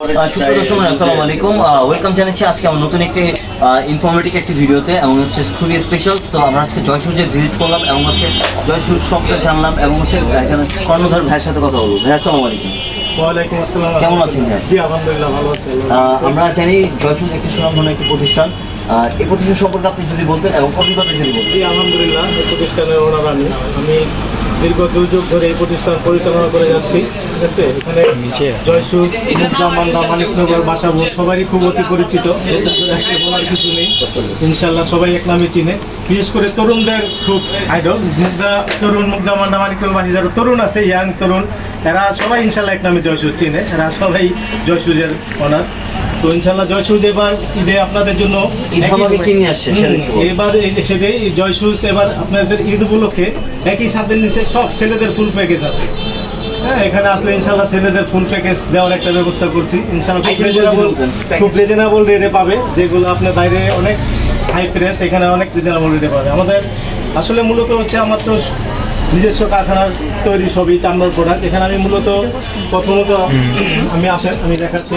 সুপ্রিয় দর্শক আসসালামু আলাইকুম। ওয়েলকাম জানাচ্ছি আজকে আমার নতুন একটি ইনফরমেটিভ একটি ভিডিওতে এবং হচ্ছে খুবই স্পেশাল তো আমরা আজকে জয়সূর্যে ভিজিট করলাম এবং হচ্ছে জানলাম এবং হচ্ছে এখানে কর্ণধার ভাইয়ের সাথে কথা বলব। ভাই আসসালামু আলাইকুম। কেমন আছেন? জি আলহামদুলিল্লাহ ভালো আছি। আহ, আমরা জানি জয়সূর একটি সুনামধন্য একটি প্রতিষ্ঠান। আহ, এই প্রতিষ্ঠান সম্পর্কে আপনি যদি বলতেন এবং অভিজ্ঞতা যদি বলতেন। জি আলহামদুলিল্লাহ এই প্রতিষ্ঠানের ওনার আমি। আমি দীর্ঘ দুর্যোগ ধরে এই প্রতিষ্ঠান পরিচালনা করে যাচ্ছি। ঠিক আছে? এখানে জয়সুস মুদ্রা মান্ডা মানিকনগর বাসাবো সবারই খুব অতি পরিচিত বলার কিছু নেই। ইনশাল্লাহ সবাই এক নামে চিনে। বিশেষ করে তরুণদের খুব আইডল মুগ্ধা তরুণ মুগ্ধা মান্ডা মানিকনগর বাসী যারা তরুণ আছে ইয়াং তরুণ এরা সবাই ইনশাল্লাহ এক নামে জয়সুস চিনে। এরা সবাই জয়সুজের ওনার তো ইনশাল্লাহ জয়সুজ এবার ঈদে আপনাদের জন্য। এবার সেটাই জয়সুস এবার আপনাদের ঈদ উপলক্ষে একই সাথে নিচে সব ছেলেদের ফুল প্যাকেজ আছে। হ্যাঁ এখানে আসলে ইনশাল্লাহ ছেলেদের ফুল প্যাকেজ দেওয়ার একটা ব্যবস্থা করছি। ইনশাল্লাহ খুব রিজনেবল খুব রিজনেবল রেটে পাবে যেগুলো আপনার বাইরে অনেক হাই প্রেস এখানে অনেক রিজনেবল রেটে পাবে। আমাদের আসলে মূলত হচ্ছে আমার তো নিজস্ব কারখানার তৈরি সবই চামড়ার প্রোডাক্ট এখানে আমি মূলত প্রথমত আমি আসেন আমি দেখাচ্ছি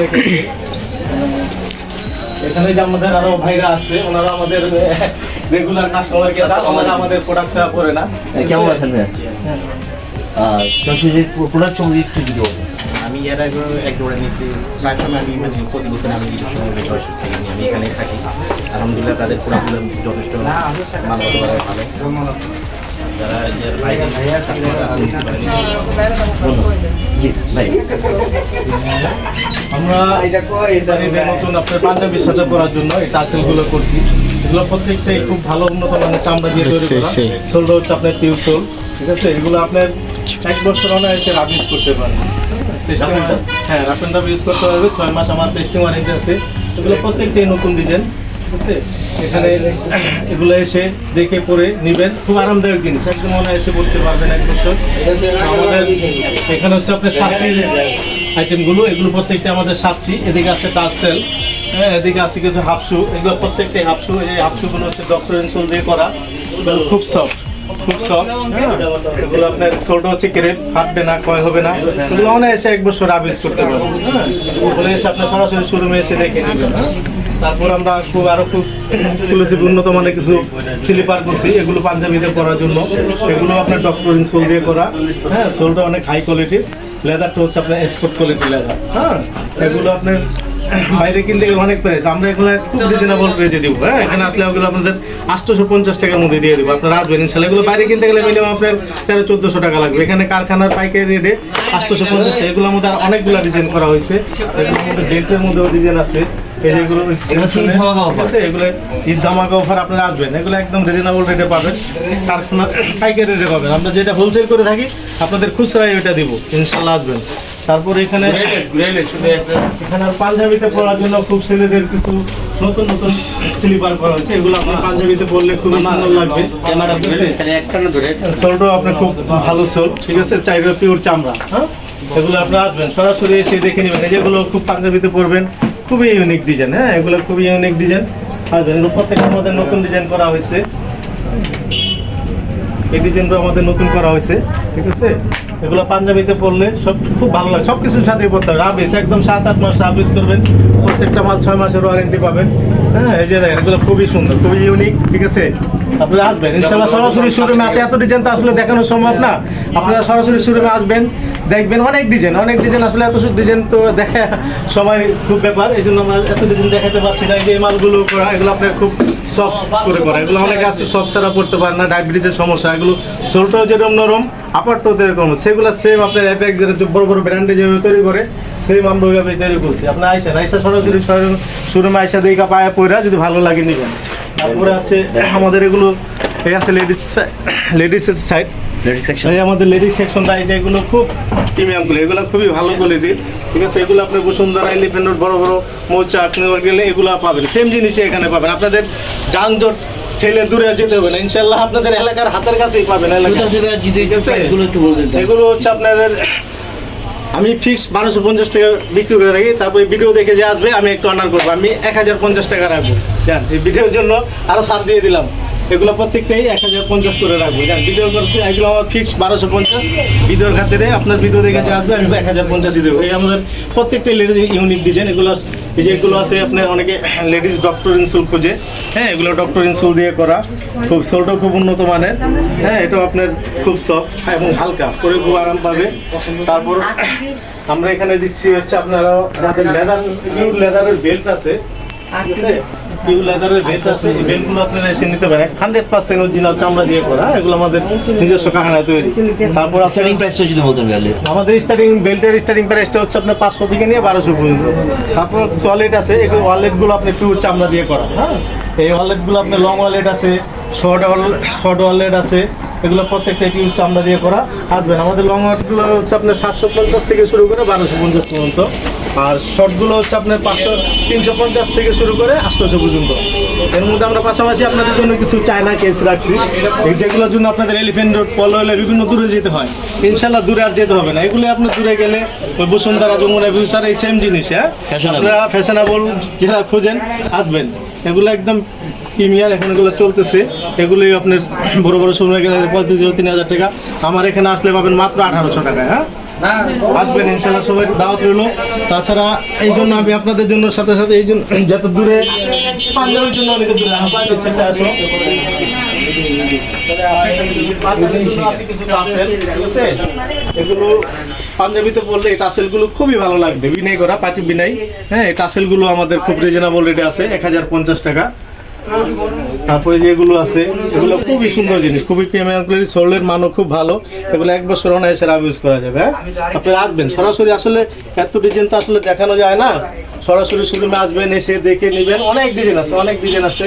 এখানে। যে আমাদের আরও ভাইরা আছে ওনারা আমাদের রেগুলার কাস্টমার কে ওনারা আমাদের প্রোডাক্ট সেবা করে না। কেমন আছেন ভাই জয়সূর্যের প্রোডাক্ট সম্পর্কে একটু যদি আমি এর আগে এক জোড়া নিয়েছি প্রায় সময় আমি মানে প্রতি বছর আমি নিজস্ব ভাবে জয়সূর থেকে নিই আমি এখানে থাকি। আলহামদুলিল্লাহ তাদের প্রোডাক্টগুলো যথেষ্ট মানগত ভালো। যারা আমরা নতুন আপনার পাঞ্জাবির সাথে পরার জন্য এই টাসেলগুলো করছি এগুলো প্রত্যেকটাই খুব ভালো উন্নত মানের চামড়া দিয়ে তৈরি করা সোলটা হচ্ছে আপনার পিউ সোল ঠিক আছে এগুলো আপনার এক বছর অনায়াসে রাব ইউজ করতে পারেন? হ্যাঁ রাফ অ্যান্ড ইউজ করতে পারবে ছয় মাস আমার টেস্টিং ওয়ারেন্টি আছে এগুলো প্রত্যেকটাই নতুন ডিজাইন এগুলো এসে দেখে পরে নেবেন। খুব আরামদায়ক জিনিস, একদম অনায়াসে পড়তে পারবেন এক বছর। আমাদের এখানে হচ্ছে আপনার সাতশির আইটেমগুলো এগুলো প্রত্যেকটা আমাদের সাতশি এদিকে আছে টার্সেল হ্যাঁ এদিকে আছে কিছু হাফশু এগুলো প্রত্যেকটাই হাফশু এই হাফশুগুলো হচ্ছে ডক্টর ইনসোল দিয়ে করা। খুব সফট খুব সফট এগুলো আপনার সোলটা হচ্ছে কেড়ে ফাটবে না, ক্ষয় হবে না। এগুলো অনায়াসে এক বছর আবিস করতে পারবেন হ্যাঁ। ওগুলো এসে আপনার সরাসরি শোরুমে এসে দেখে নেবেন। হ্যাঁ? তারপর আমরা খুব আরও খুব এক্সক্লুসিভ উন্নত মানের কিছু স্লিপার করছি, এগুলো পাঞ্জাবিতে করার জন্য। এগুলো আপনার ডক্টর ইনসোল দিয়ে করা। হ্যাঁ সোলটা অনেক হাই কোয়ালিটির লেদারটা হচ্ছে আপনার এক্সপোর্ট কোয়ালিটির লেদার হ্যাঁ এগুলো আপনার বাইরে কিনতে গেলে অনেক প্রাইস আমরা এগুলো খুব রিজনেবল প্রাইসে দিব। হ্যাঁ এখানে আসলে ওগুলো আপনাদের আটশোশো পঞ্চাশ টাকার মধ্যে দিয়ে দেবো। আপনারা আসবেন ইনশাল্লাহ। এগুলো বাইরে কিনতে গেলে মিনিমাম আপনার তেরো, চোদ্দোশো টাকা লাগবে। এখানে কারখানার পাইকারি রেটে আটশোশো পঞ্চাশ টাকা। এগুলোর মধ্যে আর অনেকগুলো ডিজাইন করা হয়েছে। এগুলোর মধ্যে বেল্টের মধ্যেও ডিজাইন আছে। এগুলো কি ঈদ ধামাকা offer? আছে, এগুলো ঈদ ধামাকা অফার আপনারা আসবেন। এগুলো একদম রিজনেবল রেটে পাবেন। কারখানা পাইকারি রেটে পাবেন। আমরা যেটা হোলসেল করে থাকি আপনাদের খুচরাই ওইটা দিব। ইনশাল্লাহ আসবেন। তারপর এখানে এখানে পাঞ্জাবিতে পরার জন্য খুব ছেলেদের কিছু নতুন নতুন স্লিপার করা হয়েছে। এগুলো আপনার পাঞ্জাবিতে সুন্দর লাগবে। সোলটাও আপনার খুব ভালো সোল ঠিক আছে? চাইবে পিওর চামড়া হ্যাঁ? এগুলো আপনি আসবেন। সরাসরি এসে দেখে নেবেন। এই যেগুলো খুব পাঞ্জাবিতে পরবেন খুবই ইউনিক ডিজাইন হ্যাঁ? এগুলো খুবই ইউনিক ডিজাইন আসবেন এগুলো প্রত্যেকটা আমাদের নতুন ডিজাইন করা হয়েছে। এই ডিজাইনটা আমাদের নতুন করা হয়েছে, ঠিক আছে? এগুলো পাঞ্জাবিতে পড়লে সব খুব ভালো লাগে। সব কিছুর সাথেই পড়তে হবে। রাবিস একদম সাত আট মাস রাবিস করবেন। প্রত্যেকটা মাল ছয় মাসের ওয়ারেন্টি পাবেন। হ্যাঁ এই যে দেখেন, এগুলো খুবই সুন্দর, খুবই ইউনিক ঠিক আছে? আপনারা আসবেন। ইনশাল্লাহ সরাসরি শোরুমে আসে। এত ডিজাইন তো আসলে দেখানো সম্ভব না। আপনারা সরাসরি শোরুমে আসবেন। দেখবেন অনেক ডিজাইন অনেক ডিজাইন আসলে এত ডিজাইন তো দেখা সময় খুব ব্যাপার। এই জন্য আমরা এত ডিজাইন দেখাতে পারছি না। এই মালগুলো করা, এগুলো আপনার খুব সফট করে করা। এগুলো অনেক আছে, সব ছাড়া পড়তে পারে না। ডায়াবেটিসের সমস্যা, এগুলো সোলটাও যেরকম নরম আপারটাও এরকম সেগুলো সেম আপনার অ্যাপেক্স যেটা বড় বড় ব্র্যান্ডে যেভাবে তৈরি করে সেম আমরা ওইভাবে তৈরি করছি। আপনি আইসেন, আইসা সরাসরি শোরুমে আইসা দেখা পায়া পয়রা যদি ভালো লাগে নেবেন। তারপরে আছে আমাদের এগুলো, এই আছে লেডিস লেডিসের সাইড লেডিস সেকশন এই আমাদের লেডিস সেকশনটা এই যে এগুলো খুব প্রিমিয়ামগুলো এগুলো খুবই ভালো কোয়ালিটির ঠিক আছে এগুলো আপনি বসুন্ধরা এলিফেন্ট বড় বড় মৌচাক নিউ গেলে এগুলো পাবেন। সেম জিনিসই এখানে পাবেন। আপনাদের যানজট ঠেলে দূরে যেতে হবে না। ইনশাল্লাহ আপনাদের এলাকার হাতের কাছেই পাবেন এগুলো হচ্ছে আপনাদের আমি ফিক্স বারোশো পঞ্চাশ টাকা বিক্রি করে থাকি। তারপরে ভিডিও দেখে যে আসবে আমি একটু অনার করব। আমি এক হাজার পঞ্চাশ টাকা রাখব। জান এই ভিডিওর জন্য আরও ছাড় দিয়ে দিলাম। এগুলো প্রত্যেকটাই এক হাজার পঞ্চাশ করে রাখব। জান ভিডিও এগুলো আমার ফিক্স বারোশো পঞ্চাশ। ভিডিওর খাতিরে আপনার ভিডিও দেখে আসবে, আমি এক হাজার পঞ্চাশই দেবো। এই আমাদের প্রত্যেকটাই লেডিস ইউনিক ডিজাইন এগুলো, এই যে এগুলো আছে আপনার অনেকে লেডিস ডক্টর ইনসুল খোঁজে। হ্যাঁ এগুলো ডক্টর ইনসুল দিয়ে করা। খুব সোলটাও খুব উন্নত মানের। হ্যাঁ এটাও আপনার খুব সফট এবং হালকা। পরে খুব আরাম পাবে। তারপর আমরা এখানে দিচ্ছি হচ্ছে আপনারা যাদের লেদার পিওর লেদারের বেল্ট আছে ঠিক লেদারের বেল্ট আছে এই বেল্টগুলো আপনারা এসে নিতে পারেন। হান্ড্রেড পার্সেন্ট অরিজিনাল চামড়া দিয়ে করা এগুলো আমাদের নিজস্ব কারখানায় তৈরি। তারপর স্টার্টিং প্রাইসটা যদি আমাদের স্টার্টিং বেল্টের স্টার্টিং প্রাইসটা হচ্ছে আপনার পাঁচশো থেকে নিয়ে বারোশো পর্যন্ত। তারপর ওয়ালেট আছে এগুলো ওয়ালেটগুলো আপনি পিওর চামড়া দিয়ে করা হ্যাঁ? এই ওয়ালেটগুলো আপনার লং ওয়ালেট আছে শর্ট শর্ট ওয়ালেট আছে এগুলো প্রত্যেকটা চামড়া দিয়ে করা। আসবেন আমাদের লং ওয়ালেটগুলো হচ্ছে আপনার সাতশো পঞ্চাশ থেকে শুরু করে বারোশো পঞ্চাশ পর্যন্ত। আর শর্টগুলো হচ্ছে আপনার পাঁচশো তিনশো পঞ্চাশ থেকে শুরু করে আটশোশো পর্যন্ত। এর মধ্যে আমরা পাশাপাশি আপনাদের জন্য কিছু চায়না কেস রাখছি। যেগুলোর জন্য আপনাদের এলিফেন্ট রোড পলো হলে বিভিন্ন দূরে যেতে হয়। ইনশাল্লাহ দূরে আর যেতে হবে না। এগুলো আপনি দূরে গেলে ওই বসুন্ধরা যমুনা ফিউচার এই সেম জিনিস হ্যাঁ. আপনারা ফ্যাশনেবল যারা খোঁজেন আসবেন। এগুলো একদম প্রিমিয়ার এখন এগুলো চলতেছে। এগুলোই আপনার বড় বড় সময় গেলে পঁয়ত্রিশ তিন হাজার টাকা। আমার এখানে আসলে পাবেন মাত্র আঠারোশো টাকায় হ্যাঁ? আসবেন ইনশাল্লাহ, সবাই দাওয়াত রইল। তাছাড়া এই জন্য আমি আপনাদের জন্য, সাথে সাথে এই জন্য, যত দূরে পাঞ্জাবের জন্য অনেক দূরে ঠিক এগুলো পাঞ্জাবিতে পড়লে এই টাসেলগুলো খুবই ভালো লাগবে। বিনাই করা পাটি বিনাই হ্যাঁ এই টাসেলগুলো আমাদের খুব রিজনেবল রেটে আছে, এক হাজার পঞ্চাশ টাকা। তারপরে যেগুলো আছে, এগুলো খুবই সুন্দর জিনিস, খুবই প্রিমিয়াম কোয়ালিটি সোলের মানও খুব ভালো। এগুলো এক বছর অনায়াসে ইউজ করা যাবে হ্যাঁ? আপনি আসবেন সরাসরি আসলে এত ডিজাইন তো আসলে দেখানো যায় না। সরাসরি শোরুমে আসবেন, এসে দেখে নেবেন। অনেক ডিজাইন আছে, অনেক ডিজাইন আছে।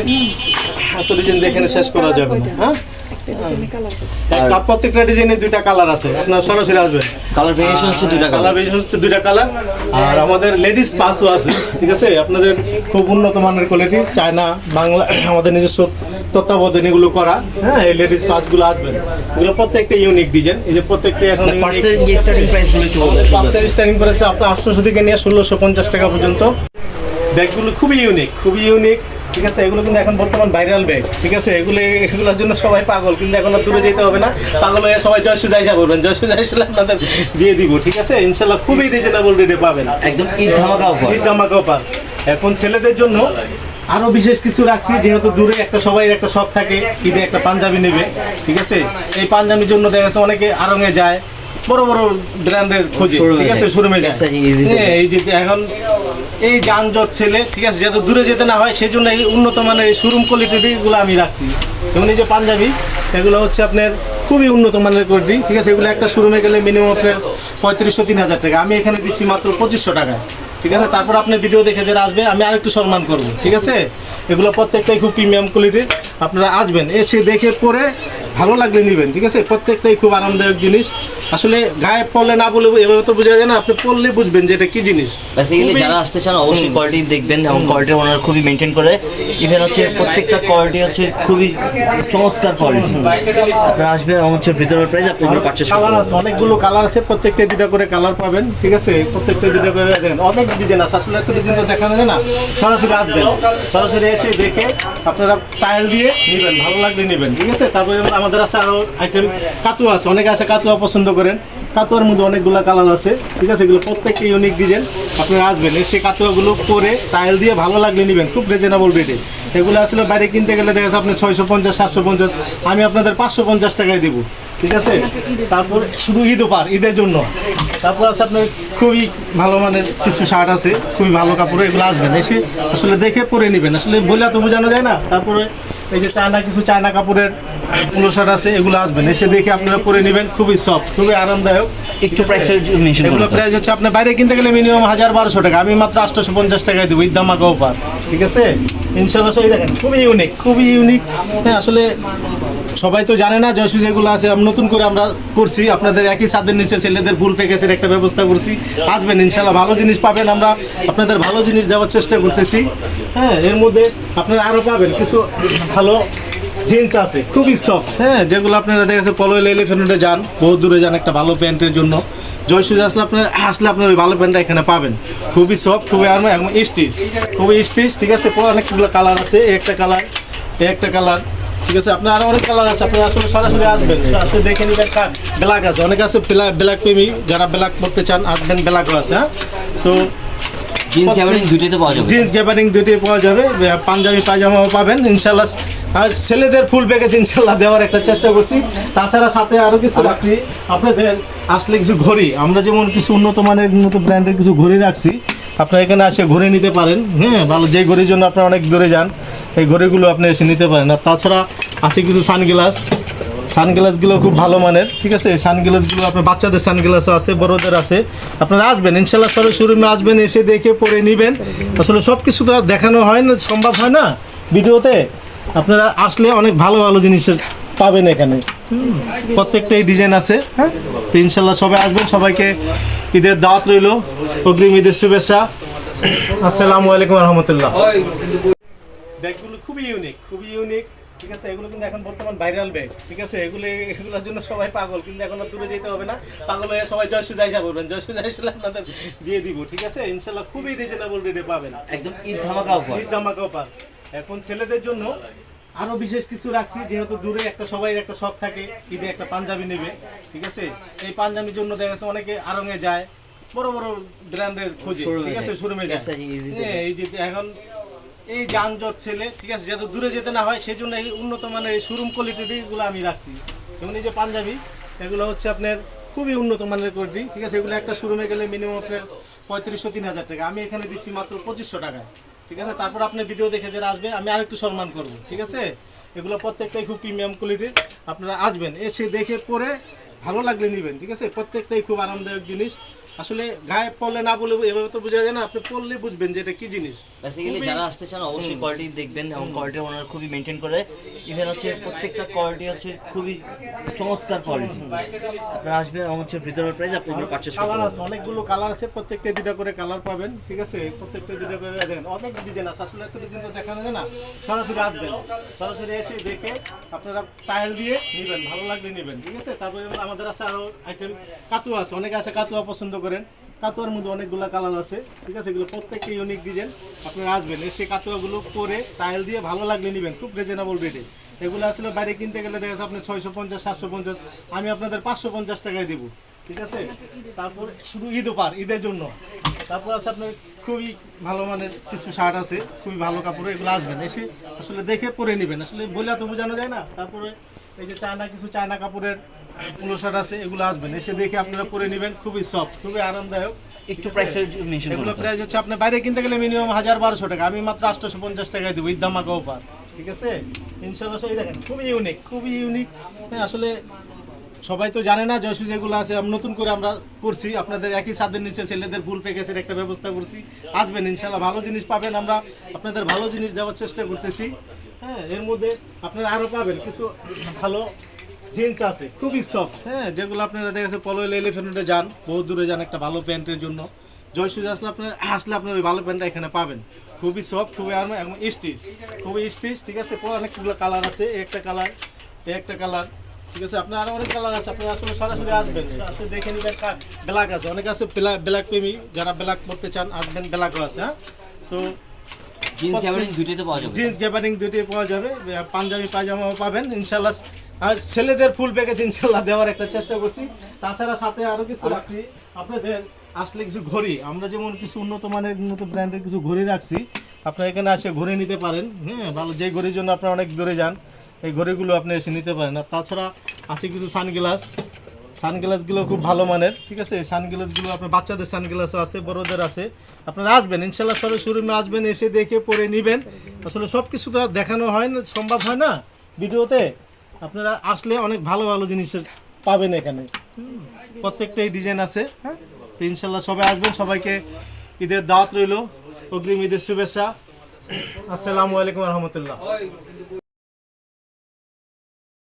এত ডিজাইন দেখে শেষ করা যাবে না হ্যাঁ? প্রত্যেকটা ডিজাইনের দুইটা কালার আছে আপনারা সরাসরি আসবেন কালার ভেরিয়েশন হচ্ছে দুটা কালার বেশি হচ্ছে দুইটা কালার। আর আমাদের লেডিস পাসও আছে ঠিক আছে? আপনাদের খুব উন্নত মানের কোয়ালিটি চায়না বাংলা আমাদের নিজস্ব তত্ত্বাবধান এগুলো করা হ্যাঁ এই লেডিস পাসগুলো আসবেন এগুলো প্রত্যেকটা ইউনিক ডিজাইন এই যে প্রত্যেকটা এখন স্টার্টিং একটু স্টার্টিং করেছে আপনার আটশোশো থেকে নিয়ে ষোলোশো পঞ্চাশ টাকা পর্যন্ত। ব্যাগগুলো খুবই ইউনিক খুবই ইউনিক ঠিক আছে? এগুলো কিন্তু এখন বর্তমান ভাইরাল ব্যাগ ঠিক আছে? এগুলো এগুলোর জন্য সবাই পাগল কিন্তু এখন আর দূরে যেতে হবে না। পাগল হয়ে সবাই জয়সু যাইসা করবেন জয়সু যাইসা আপনাদের দিয়ে দিব ঠিক আছে? ইনশাল্লাহ খুবই রিজনেবল রেটে পাবেন একদম ঈদ ধামাকা অফার ঈদ ধামাকা অফার এখন ছেলেদের জন্য আরও বিশেষ কিছু রাখছি যেহেতু দূরে একটা সবাই একটা শখ থাকে ঈদে একটা পাঞ্জাবি নেবে ঠিক আছে? এই পাঞ্জাবির জন্য দেখা যাচ্ছে অনেকে আরঙে যায় বড় বড় ব্র্যান্ডের খোঁজে ঠিক আছে। শোরুমে যায়। হ্যাঁ, এই যে এখন এই যানজট ছেলে, ঠিক আছে? যাতে দূরে যেতে না হয় সেই জন্য এই উন্নত মানের এই শোরুম কোয়ালিটিগুলো আমি রাখছি। যেমন এই যে পাঞ্জাবি, এগুলো হচ্ছে আপনার খুবই উন্নত মানের কোয়ালিটি ঠিক আছে? এগুলো একটা শোরুমে গেলে মিনিমাম আপনার পঁয়ত্রিশশো, তিন হাজার টাকা। আমি এখানে দিচ্ছি মাত্র পঁচিশশো টাকায়, ঠিক আছে? তারপর আপনি ভিডিও দেখে যারা আসবে, আমি আরেকটু সম্মান করব, ঠিক আছে? এগুলো প্রত্যেকটাই খুব প্রিমিয়াম কোয়ালিটির আপনারা আসবেন, এসে দেখে পরে ভালো লাগলে নেবেন ঠিক আছে? প্রত্যেকটাই খুব আরামদায়ক জিনিস। আসলে গায়ে পড়লে না বলে এভাবে তো বোঝা যায় না আপনি পড়লে বুঝবেন যে এটা কি জিনিস। বেসিক্যালি যারা আসতে চান অবশ্যই কোয়ালিটি দেখবেন এবং কোয়ালিটি ওনারা খুবই মেনটেন করে। ইভেন হচ্ছে প্রত্যেকটা কোয়ালিটি হচ্ছে খুবই চমৎকার কোয়ালিটি আপনারা আসবেন এবং হচ্ছে ভিতরের প্রাইস আপনি পারচেস কালার আছে অনেকগুলো কালার আছে প্রত্যেকটা দুটা করে কালার পাবেন ঠিক আছে? প্রত্যেকটা দুটা করে দেখেন অনেক ডিজাইন আছে আসলে এত ডিজাইন তো দেখানো যায় না। সরাসরি আসবেন সরাসরি এসে দেখে আপনারা টাইল দিয়ে নেবেন ভালো লাগলে নেবেন ঠিক আছে? তারপরে আমাদের আছে আরও আইটেম কাতুয়া আছে। অনেকে আছে কাতুয়া পছন্দ করেন। কাতুয়ার মধ্যে অনেকগুলো কালার আছে। ঠিক আছে, এগুলো প্রত্যেকটা ইউনিক ডিজাইন আপনারা আসবেন সেই কাতুয়াগুলো করে টাইল দিয়ে ভালো লাগলে নেবেন। খুব রিজনেবল রেটে এগুলো আসলে বাইরে কিনতে গেলে দেখা যাচ্ছে আপনি ছয়শো পঞ্চাশ, সাতশো পঞ্চাশ। আমি আপনাদের পাঁচশো পঞ্চাশ টাকায় দেবো। ঠিক আছে? তারপর শুধু ঈদ পার ঈদের জন্য। তারপর আছে আপনার খুবই ভালো মানের কিছু শার্ট আছে, খুবই ভালো কাপড়, এগুলো আসবেন। এসে আসলে দেখে পরে নেবেন। আসলে বলে তো বোঝানো যায় না। তারপরে এই যে চায়না, কিছু চায়না কাপড়ের পুলো শার্ট আছে এগুলো আসবেন। এসে দেখে আপনারা পরে নেবেন খুবই সফট খুবই আরামদায়ক। একটু প্রাইস মেনশন এগুলো প্রাইস হচ্ছে আপনার বাইরে কিনতে গেলে মিনিমাম হাজার বারোশো টাকা। আমি মাত্র আটশোশো পঞ্চাশ টাকায় দেবো ধামাকা অফার ঠিক আছে? ইনশাল্লাহ সেই দেখেন খুবই ইউনিক খুবই ইউনিক হ্যাঁ আসলে সবাই তো জানে না জয়সু যেগুলো আছে আমি নতুন করে আমরা করছি। আপনাদের একই ছাদের নিচে ছেলেদের ফুল প্যাকেজের একটা ব্যবস্থা করছি। আসবেন ইনশাল্লাহ ভালো জিনিস পাবেন আমরা। আপনাদের ভালো জিনিস দেওয়ার চেষ্টা করতেছি। হ্যাঁ এর মধ্যে আপনারা আরও পাবেন। কিছু ভালো জিন্স আছে, খুবই সফট হ্যাঁ যেগুলো আপনারা দেখেছে পলো এলিফেন্টে যান বহু দূরে যান একটা ভালো প্যান্টের জন্য। জয়সুজ আসলে আপনার আসলে আপনার ওই ভালো প্যান্টটা এখানে পাবেন। খুবই সফট খুবই আরাম এবং স্টিচ খুবই স্টিচ ঠিক আছে? অনেকগুলো কালার আছে একটা কালার একটা কালার ঠিক আছে? আপনার আরও অনেক কালার আছে আপনি আসলে সরাসরি আসবেন। আসলে দেখে নিবেন ব্ল্যাক আছে। অনেক আছে ব্ল্যাক প্রেমী, যারা ব্ল্যাক করতে চান, আসবেন ব্ল্যাকও আছে হ্যাঁ? তো জিন্স গ্যাবারিং দুটোতে পাওয়া যাবে। জিন্স গ্যাবারিং দুটি পাওয়া যাবে। পাঞ্জাবি পায়জামাও পাবেন ইনশাল্লাহ। আর ছেলেদের ফুল প্যাকেজ ইনশাল্লাহ দেওয়ার একটা চেষ্টা করছি। তাছাড়া সাথে আরও কিছু রাখছি। আপনাদের আসলে কিছু ঘড়ি আমরা যেমন কিছু উন্নত মানের উন্নত ব্র্যান্ডের কিছু ঘড়ি রাখছি আপনারা এখানে এসে ঘড়ি নিতে পারেন। হ্যাঁ ভালো যে ঘড়ির জন্য আপনারা অনেক দূরে যান এই ঘড়িগুলো আপনি এসে নিতে পারেন। আর তাছাড়া আছে কিছু সানগ্লাস। সানগ্লাসগুলো খুব ভালো মানের, ঠিক আছে? সানগ্লাসগুলো আপনার বাচ্চাদের সানগ্লাস আছে, বড়দের আছে। আপনারা আসবেন ইনশাল্লাহ সরাসরি আসবেন, এসে দেখে পরে নেবেন। আসলে সব কিছু তো দেখানো হয় না, সম্ভব হয় না। ভিডিওতে আপনারা আসলে অনেক ভালো ভালো জিনিস পাবেন এখানে। প্রত্যেকটাই ডিজাইন আছে হ্যাঁ? তো ইনশাল্লাহ সবাই আসবেন, সবাইকে ঈদের দাওয়াত রইল। অগ্রিম ঈদের শুভেচ্ছা। আসসালামু আলাইকুম রহমতুল্লাহ। ব্যাগগুলো খুবই ইউনিক খুবই ইউনিক। ঠিক আছে এগুলো কিন্তু এখন বর্তমান ভাইরাল ব্যাগ ঠিক আছে? এগুলো এগুলোর জন্য সবাই পাগল কিন্তু এখন আর দূরে যেতে হবে না। পাগল হয়ে সবাই জয়সু যাইসা করবেন জয়সু যাইসা আপনাদের দিয়ে দিব ঠিক আছে? ইনশাল্লাহ খুবই রিজনেবল রেটে পাবেন। একদম ঈদ ধামাকা অফার ঈদ ধামাকা অফার এখন ছেলেদের জন্য আরও বিশেষ কিছু রাখছি যেহেতু দূরে একটা সবাই একটা শখ থাকে ঈদে একটা পাঞ্জাবি নেবে ঠিক আছে? এই পাঞ্জাবির জন্য দেখা যাচ্ছে অনেকে আরঙে যায় বড় বড় ব্র্যান্ডের খোঁজে ঠিক আছে। শোরুমে যায়। হ্যাঁ, এই যে এখন এই যানজট ছেলে, ঠিক আছে? যাতে দূরে যেতে না হয় সেই জন্য এই উন্নত মানের এই শোরুম কোয়ালিটিগুলো আমি রাখছি। যেমন এই যে পাঞ্জাবি, এগুলো হচ্ছে আপনার খুবই উন্নত মানের কোয়ালিটি ঠিক আছে? এগুলো একটা শোরুমে গেলে মিনিমাম আপনার পঁয়ত্রিশশো, তিন হাজার টাকা। আমি এখানে দিচ্ছি মাত্র পঁচিশশো টাকায়, ঠিক আছে? তারপর আপনার ভিডিও দেখে যারা আসবে, আমি আরেকটু সম্মান করব, ঠিক আছে? এগুলো প্রত্যেকটাই খুব প্রিমিয়াম কোয়ালিটির আপনারা আসবেন। এসে দেখে পরে ভালো লাগলে নেবেন ঠিক আছে? প্রত্যেকটাই খুব আরামদায়ক জিনিস। আসলে গায়ে পড়লে না বলে এভাবে তো বোঝা যায় না আপনি পড়লে বুঝবেন যে এটা কি জিনিস। বেসিক্যালি যারা আসতে চান অবশ্যই কোয়ালিটি দেখবেন এবং কোয়ালিটি ওনারা খুবই মেনটেন করে। ইভেন হচ্ছে প্রত্যেকটা কোয়ালিটি হচ্ছে খুবই চমৎকার কোয়ালিটি আপনারা আসবেন এবং হচ্ছে রিজনেবল প্রাইস আপনি পারচেস কালার আছে অনেকগুলো কালার আছে প্রত্যেকটা দুটা করে কালার পাবেন ঠিক আছে? প্রত্যেকটা দুটা করে দেখেন অনেক ডিজাইন আছে। আসলে এত ডিজাইন তো দেখানো যায় না সরাসরি আসবেন সরাসরি এসে দেখে আপনারা ট্রায়াল দিয়ে নেবেন ভালো লাগলে নেবেন ঠিক আছে? তারপরে আমাদের আছে আরও আইটেম কাতুয়া আছে, অনেকে আছে কাতুয়া পছন্দ করেন। কাতুয়ার মধ্যে অনেকগুলো কালার আছে, ঠিক আছে? এগুলো প্রত্যেকটা ইউনিক ডিজাইন আপনারা আসবেন, এসে কাতুয়াগুলো করে টাইল দিয়ে ভালো লাগলে নেবেন, খুব রিজনেবল রেটে এগুলো আসলে বাইরে কিনতে গেলে দেখা যাচ্ছে আপনার ছয়শো পঞ্চাশ, সাতশো পঞ্চাশ, আমি আপনাদের পাঁচশো পঞ্চাশ টাকায় দেবো, ঠিক আছে? তারপর শুধু ঈদ পার ঈদের জন্য। তারপর আছে আপনার খুবই ভালো মানের কিছু শার্ট আছে, খুবই ভালো কাপড়, এগুলো আসবেন, এসে আসলে দেখে পরে নেবেন। আসলে বলে তো বোঝানো যায় না, তারপরে এই যে চায়না, কিছু চায়না কাপড়ের পুলো শার্ট আছে এগুলো আসবেন এসে দেখে আপনারা পরে নেবেন খুবই সফট খুবই আরামদায়ক। একটু প্রাইস এগুলো প্রাইস হচ্ছে আপনার বাইরে কিনতে গেলে মিনিমাম হাজার বারোশো টাকা। আমি মাত্র আটশোশো পঞ্চাশ টাকায় দেবো ঈদ ধামাকা ঠিক আছে? ইনশাল্লাহ সেই দেখেন খুবই ইউনিক খুবই ইউনিক হ্যাঁ আসলে সবাই তো জানে না জয়সু যেগুলো আছে নতুন করে আমরা করছি। আপনাদের একই ছাদের নিচে ছেলেদের ফুল প্যাকেজের একটা ব্যবস্থা করছি। আসবেন ইনশাল্লাহ ভালো জিনিস পাবেন। আমরা আপনাদের ভালো জিনিস দেওয়ার চেষ্টা করতেছি। হ্যাঁ এর মধ্যে আপনারা আরও পাবেন কিছু ভালো জিন্স আছে খুবই সফট হ্যাঁ যেগুলো আপনারা দেখেছে পলো এলিফেন্টে যান বহু দূরে যান একটা ভালো প্যান্টের জন্য। জয়সুজ আসলে আপনার আসলে আপনার ওই ভালো প্যান্টটা এখানে পাবেন। খুবই সফট খুবই আরাম এবং স্টিচ খুবই স্টিচ ঠিক আছে? অনেকগুলো কালার আছে একটা কালার একটা কালার ঠিক আছে? আপনার আরও অনেক কালার আছে আপনারা আসলে সরাসরি আসবেন। আসলে দেখে নিবেন ব্ল্যাক আছে। অনেক আছে ব্ল্যাক প্রেমী যারা ব্ল্যাক করতে চান আসবেন ব্ল্যাকও আছে হ্যাঁ? তো জিন্স গ্যাবারিং দুটোতে পাওয়া যাবে। জিন্স গ্যাবারিং দুটি পাওয়া যাবে। পাঞ্জাবি পায়জামাও পাবেন ইনশাল্লাহ আর ছেলেদের ফুল প্যাকেজ ইনশাল্লাহ দেওয়ার একটা চেষ্টা করছি। তাছাড়া সাথে আরও কিছু রাখছি। আপনাদের আসলে কিছু ঘড়ি আমরা যেমন কিছু উন্নত মানের উন্নত ব্র্যান্ডের কিছু ঘড়ি রাখছি আপনারা এখানে এসে ঘড়ি নিতে পারেন। হ্যাঁ ভালো যে ঘড়ির জন্য আপনারা অনেক দূরে যান এই ঘড়িগুলো আপনি এসে নিতে পারেন। আর তাছাড়া আছে কিছু সানগ্লাস। সানগ্লাসগুলো খুব ভালো মানের ঠিক আছে? সানগ্লাসগুলো আপনার বাচ্চাদের সানগ্লাসও আছে বড়দের আছে। আপনারা আসবেন ইনশাল্লাহ সরাসরি আসবেন এসে দেখে পরে নেবেন। আসলে সব কিছু তো আর দেখানো হয় না সম্ভব হয় না ভিডিওতে? আপনারা আসলে অনেক ভালো ভালো জিনিস পাবেন এখানে। প্রত্যেকটাই ডিজাইন আছে হ্যাঁ? ইনশাল্লাহ সবাই আসবেন, সবাইকে ঈদের দাওয়াত রইল। অগ্রিম ঈদের শুভেচ্ছা। আসসালামু আলাইকুম রহমতুল্লাহ।